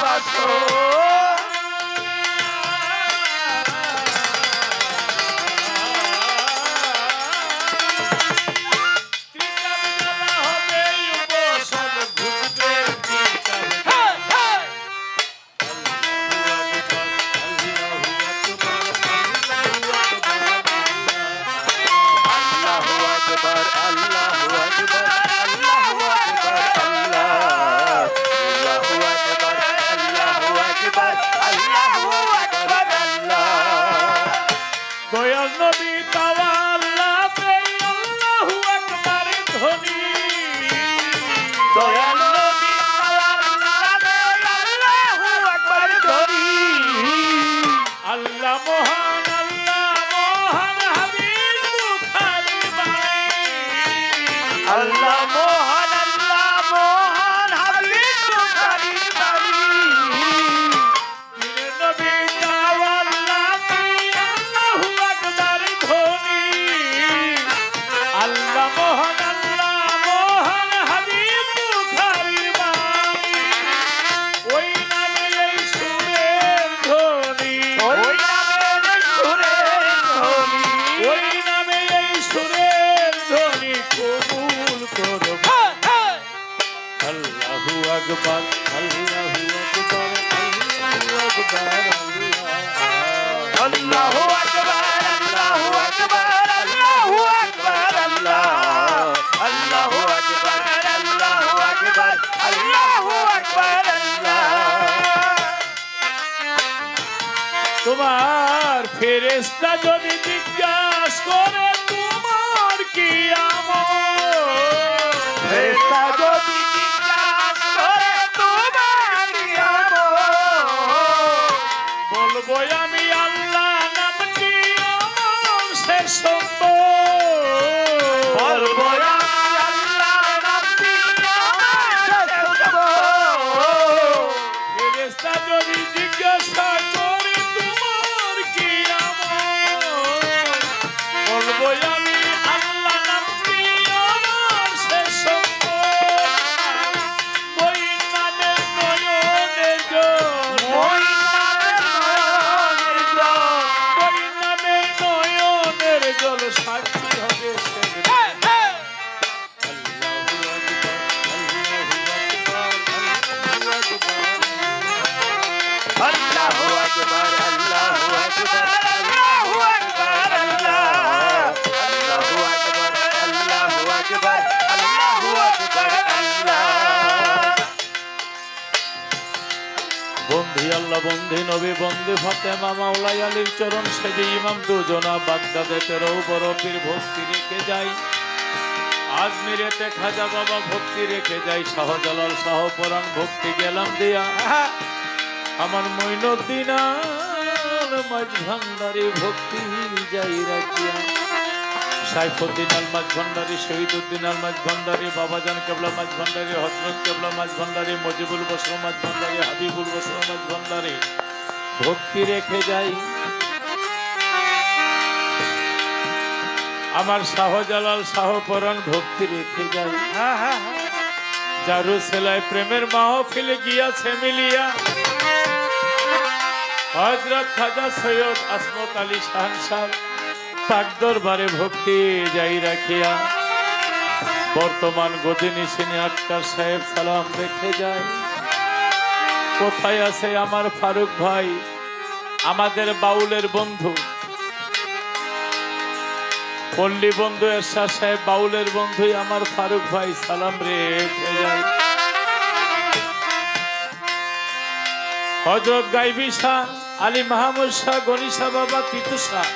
passou. Allah আকবার আল্লাহু আকবার আল্লাহু আকবার আল্লাহু আকবার আল্লাহু আকবার আল্লাহু আকবার আল্লাহু আকবার আল্লাহু আকবার আল্লাহু আকবার তোমার ফেরেশতা যদি জিজ্ঞাসা করে তোমার কি আমল? ফেরেশতা boy. বন্ধি আল্লাহ বন্ধি নবী বন্ধি ফতে মামাউলাই আলীর চরণ সেজে ইমাম দুজনা বাগদাদে তেরো বড় পীর ভক্তি রেখে যাই। আজ আজমিরেতে খাজা বাবা ভক্তি রেখে যাই, শাহজালাল শাহ পরাণ ভক্তি গেলাম দিয়া। আমার মৈনুদ্দিন মাঝ ভান্ডারি ভক্তি যাই রাখিয়া। সাইফুদ্দিন আল মাঝ ভান্ডারি শহীদুদ্দিন আল মাঝ ভান্ডারি বাবাজান কেবলা মাছ ভান্ডারি হজরত কেবলা মাছ ভান্ডারি মজিবুল বসর মাছ ভান্ডারি হাবিবুল বসর মাছ ভান্ডারি ভক্তি রেখে যাই। আমার শাহজালাল শাহ শাহপরাণ ভক্তি রেখে যাই। জারু সেলাই প্রেমের মাহফিল গিয়াছে মিলিয়া। হজরত খাজা সৈয়দ আসমত আলী শাহান সাহ পাক দরবারে ভক্তি যাই রাখিয়া বর্তমান গদিনী সিনে আক্তার সাহেব সালাম রেখে যায়। কোথায় আছে আমার ফারুক ভাই? আমাদের বাউলের বন্ধু। পল্লী বন্ধু এরশাদ সাহেব, বাউলের বন্ধুই আমার ফারুক ভাই, সালাম রেখে যায়। হজরত গাইবি শাহ আলী মাহমুদ শাহ শাহ বাবা, তিতু শাহ।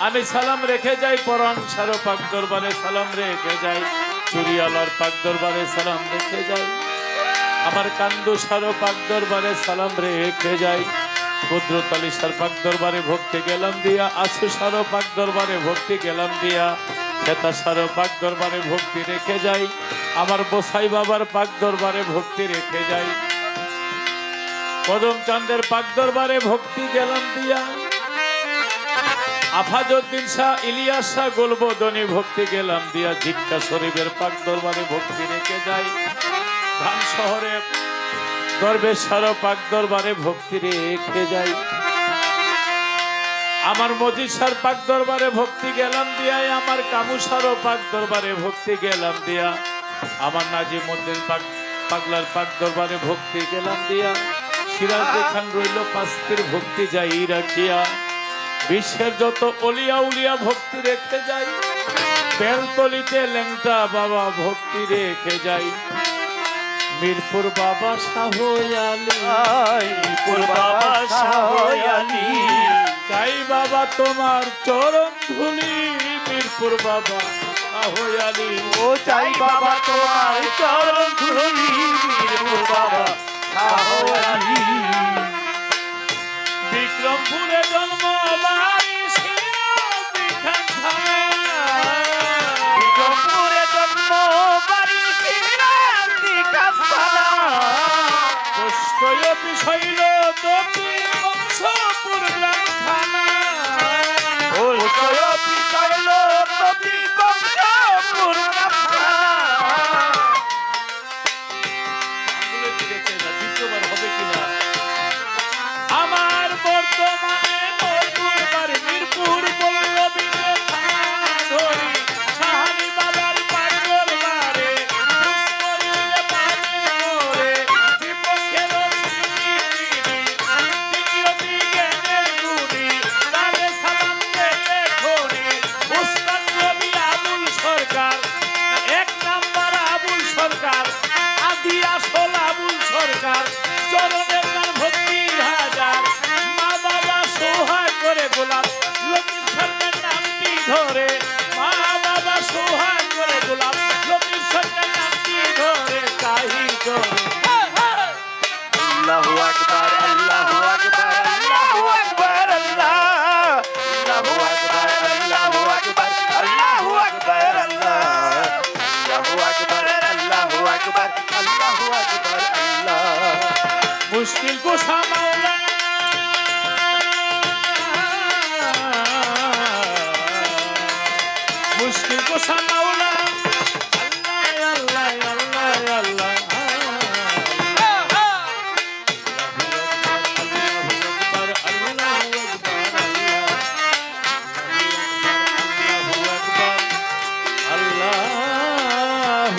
আমি সালাম রেখে যাই পরাণ সারো পাক দরবারে, সালাম রেখে যাই। চুরিয়ালার পাক দরবারে সালাম রেখে যাই। আমার কান্দু সারো পাক দরবারে সালাম রেখে যাই। কুদরত আলী সার পাক দরবারে ভক্তি গেলাম দিয়া আশু সারো পাক দরবারে ভক্তি গেলাম দিয়া। খেতা সারো পাক দরবারে ভক্তি রেখে যাই। আমার বসাই বাবার পাক দরবারে ভক্তি রেখে যাই। কদম চাঁদের পাক দরবারে ভক্তি গেলাম দিয়া। আফাজউদ্দিন শাহ, ইলিয়াস শাহ, গোলবদনী ভক্তি গেলাম দিয়া। জিক্কা শরীফের পাক দরবারে ভক্তি রেখে যাই। ধান শহরে দরবেশ্বর পাক দরবারে ভক্তি রেখে যাই। আমার মজিসার পাক দরবারে ভক্তি গেলাম দিয়া। আমার কামুসার পাক দরবারে ভক্তি গেলাম দিয়া। আমার নাজিমুদ্দিন পাক পাগলার পাক দরবারে ভক্তি গেলাম দিয়া। সিরাজ খান রইল পাস্তির ভক্তি যাই রাখিয়া। বিশ্বের যত অলিয়া উলিয়া ভক্তি রেখে যাই বেলতলিতে লেংটা বাবা ভক্তি রেখে যাই। মিরপুর বাবা শাহ আলী মিরপুর বাবা শাহ আলী। চাই বাবা তোমার চরণ ধুলি মিরপুর বাবা শাহ আলী ও চাই বাবা তোমার চরণ ধুলি বীরপুর বাবা শাহ সরকার চরণের গান ভক্তি হাজার। মা বাবা সহায় করে গোলাপ লক্ষ্মী সরকার নামটি ধরে। মা বাবা সহায় করে গোলাপ লক্ষ্মী সরকার নামটি ধরে, তাই করে আল্লাহু আকবার। মুশকিল को সামাওলা মুশকিল को সামাওলা আল্লাহ